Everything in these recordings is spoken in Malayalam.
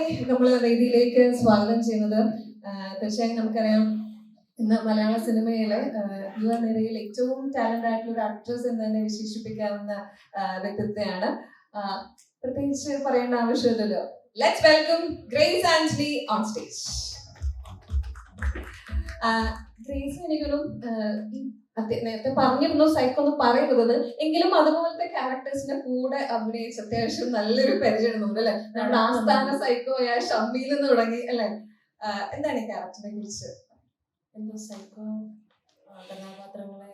രണ്ടാമതായി നമ്മൾ വേദിയിലേക്ക് സ്വാഗതം ചെയ്യുന്നത്. തീർച്ചയായും നമുക്കറിയാം ഇന്ന് മലയാള സിനിമയിലെ യുവ യുവനിരയിൽ ഏറ്റവും ടാലന്റ് ആയിട്ടുള്ള ഒരു ആക്ട്രസ് എന്ന് തന്നെ വിശേഷിപ്പിക്കാവുന്ന വ്യക്തിത്വമാണ് പ്രത്യേകിച്ച് പറയേണ്ട ആവശ്യമില്ലല്ലോ. Let's welcome Grace Antony on stage Grace എനിക്കൊരു നേരത്തെ പറഞ്ഞിരുന്നു സൈക്കോ എന്ന് പറയുന്നത്. എങ്കിലും അതുപോലത്തെ ക്യാരക്ടേഴ്സിന്റെ കൂടെ അഭിനയിച്ച് അത്യാവശ്യം നല്ലൊരു പരിചയം ഉണ്ട് അല്ലെ? നമ്മുടെ ആസ്ഥാന സൈക്കോ ആയ ഷമ്മിയിൽ നിന്ന് തുടങ്ങി അല്ലെ? എന്താണ് ഈ ക്യാരക്ടറിനെ കുറിച്ച്? എന്തോ സൈക്കോ കഥാപാത്രങ്ങളെ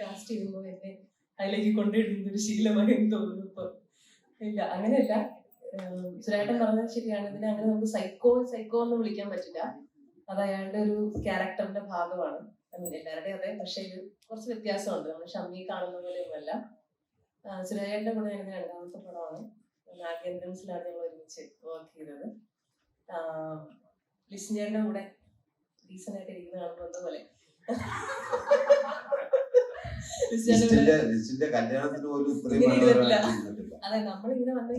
കാസ്റ്റ് ചെയ്യുമ്പോൾ എന്നെ അതിലേക്ക് കൊണ്ടിടുന്ന ഒരു ശീലമായി തോന്നുന്നു ഇപ്പൊ. ഇല്ല അങ്ങനെയല്ല. സുരേട്ടൻ പറഞ്ഞത് ശരിയാണ്. ഇതിനെ അങ്ങനെ നമുക്ക് സൈക്കോ സൈക്കോ എന്ന് വിളിക്കാൻ പറ്റില്ല. അത് അയാളുടെ ഒരു ക്യാരക്ടറിന്റെ ഭാഗമാണ്. എല്ലാവരുടെയും അതെ പക്ഷെ ഇത് കുറച്ച് വ്യത്യാസമുണ്ട്. നമ്മൾ ഷമ്മി കാണുന്ന പോലെയൊന്നുമല്ല. സുരേഖന്റെ കൂടെ ഞാൻ രണ്ടാമത്തെ പടമാണ്. നാഗേന്ദ്രൻസിലാണ് ഞങ്ങൾ ഒരുമിച്ച് വർക്ക് ചെയ്തത്. ലിസ്നേറിന്റെ കൂടെ ആയിട്ട് ഇരിക്കുന്ന കാണുന്നത് പോലെ. അതെ നമ്മളിങ്ങനെ വന്ന്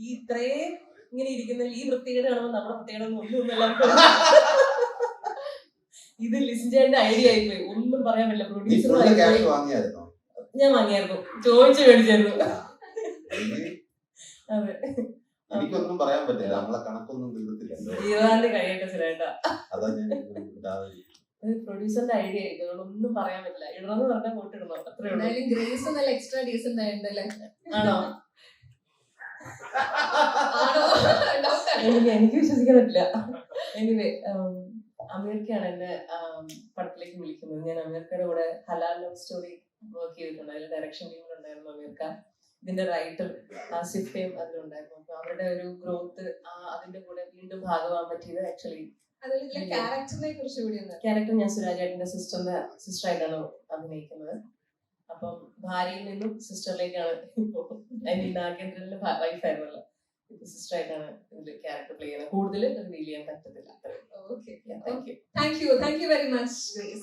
ഈ ഇത്രയും ഇങ്ങനെ ഇരിക്കുന്ന ഈ വൃത്തികേട് കാണുമ്പോൾ നമ്മുടെ വൃത്തികേട് ഒന്നും ഒന്നുമല്ല ഇത് ലിസിന്റെ ഐഡിയ ആയിപ്പോയി. ഒന്നും പറയാൻ പറ്റില്ല. പ്രൊഡ്യൂസർ ഞാൻ വാങ്ങിയായിരുന്നു. ചോദിച്ചു മേടിച്ചായിരുന്നു. അതെ. എനിക്കൊന്നും പറയാൻ പറ്റില്ല. നമ്മളെ കണക്കൊന്നും തീർത്തില്ലല്ലോ. ജീവാന്റെ കഴിയട്ടെ സുരേട്ടാ. അതാ ഞാൻ പ്രൊഡ്യൂസറിന്റെ ഐഡിയ ആയിരുന്നു ഒന്നും പറയാൻ പറ്റില്ല. ഇടണമെന്ന് പറഞ്ഞാൽ പോട്ടിടണം അത്രേ ഉള്ളൂ. ഗ്രേസ് നല്ല എക്സ്ട്രാ ഡീസന്റ് ആയിട്ടുണ്ടല്ലേ ആണോ? എനിക്ക് എനിക്ക് വിശ്വസിക്കാൻ പറ്റില്ല. എനിവേ അമീർക്കാണ് എന്നെ um, പടത്തിലേക്ക് വിളിക്കുന്നത്. ഞാൻ അമീർക്കയുടെ കൂടെ ഹലാൽ ലവ് സ്റ്റോറി വർക്ക് ചെയ്തിട്ടുണ്ട്. അതിൽ ഡയറക്ഷൻ ടീമിലുണ്ടായിരുന്നു അമീർക്ക. ഇതിന്റെ റൈറ്റർ ആസിഫയും അതിലുണ്ടായിരുന്നു. അപ്പൊ അവരുടെ ഒരു ഗ്രോത്ത് അതിന്റെ കൂടെ വീണ്ടും ഭാഗമാകാൻ പറ്റിയത് ആക്ച്വലി ക്യാരക്ടറിനെ കുറിച്ച് കൂടി ക്യാരക്ടർ ഞാൻ സുരാജേട്ടന്റെ സിസ്റ്ററിന്റെ സിസ്റ്ററായിട്ടാണ് അഭിനയിക്കുന്നത്. അപ്പം ഭാര്യയിൽ നിന്നും സിസ്റ്ററിലേക്കാണ് ഇപ്പോൾ ഐ മീൻ നാഗേന്ദ്രന്റെ വൈഫായിരുന്നല്ലോ സിസ്റ്ററായിട്ടാണ് ഇതിൽ ക്യാരക്ടർ പ്ലേ ചെയ്യുന്നത്. കൂടുതൽ റിവീൽ ചെയ്യാൻ പറ്റത്തില്ല okay. Yeah, thank. You. Thank you. Thank you very much, Grace.